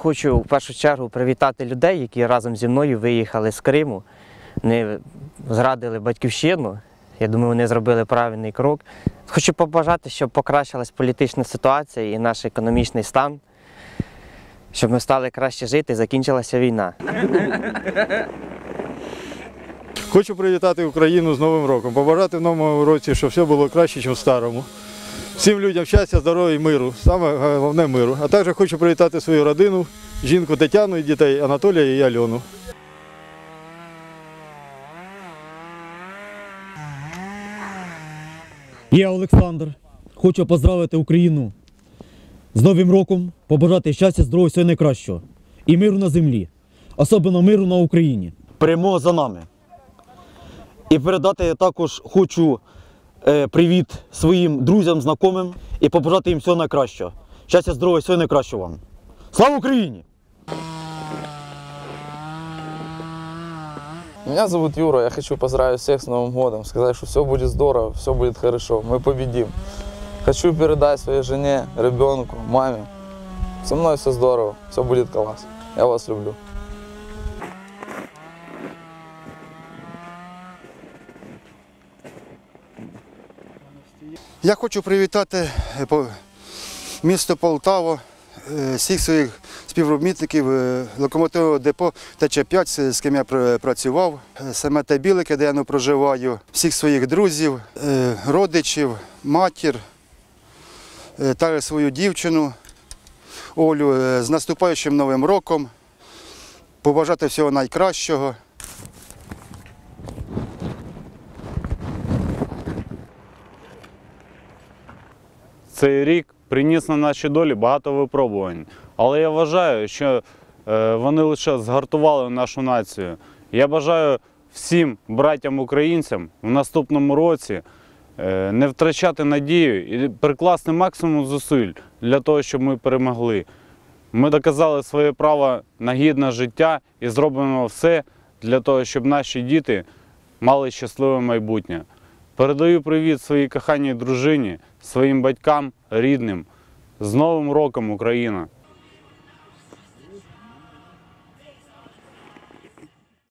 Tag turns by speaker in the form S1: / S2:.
S1: Хочу в першу чергу привітати людей, які разом зі мною виїхали з Криму. Вони зрадили батьківщину. Я думаю, вони зробили правильний крок. Хочу побажати, щоб покращилась політична ситуація і наш економічний стан, щоб ми стали краще жити і закінчилася війна.
S2: Хочу привітати Україну з Новим роком, побажати в новому році, щоб все було краще, ніж в старому. Всім людям щастя, здоров'я і миру. Саме головне миру. А також хочу привітати свою родину, жінку Тетяну і дітей Анатолія і Альону.
S3: Я Олександр. Хочу поздравити Україну з Новим роком, побажати щастя, здоров'я, всього найкращого. І миру на землі, особливо миру на Україні. Перемога за нами. І передати також хочу привіт своїм друзям, знайомим і побажати їм всього найкращого. Щастя, здоров'я, всього найкращого вам. Слава Україні!
S4: Меня зовут Юра, я хочу поздравить всех с Новым годом, сказать, что все будет здорово, все будет хорошо, мы победим. Хочу передать своей жене, ребенку, маме. Со мной все здорово, все будет класс. Я вас люблю.
S5: Я хочу привітати е, місто Полтава, е, всіх своїх співробітників е, локомотивного депо ТЧ5, з- ким я працював, саме те Білике, де я ну, проживаю, всіх своїх друзів, родичів, матір, та свою дівчину Олю з наступаючим новим роком. Побажати всього найкращого.
S6: Цей рік приніс на наші долі багато випробувань. Але я вважаю, що е, вони лише згартували нашу націю. Я бажаю всім братям-українцям в наступному році е, не втрачати надію і прикласти максимум зусиль для того, щоб ми перемогли. Ми доказали своє право на гідне життя і зробимо все для того, щоб наші діти мали щасливе майбутнє. Передаю привіт своїй коханій дружині, своїм батькам, рідним. З Новим роком, Україна!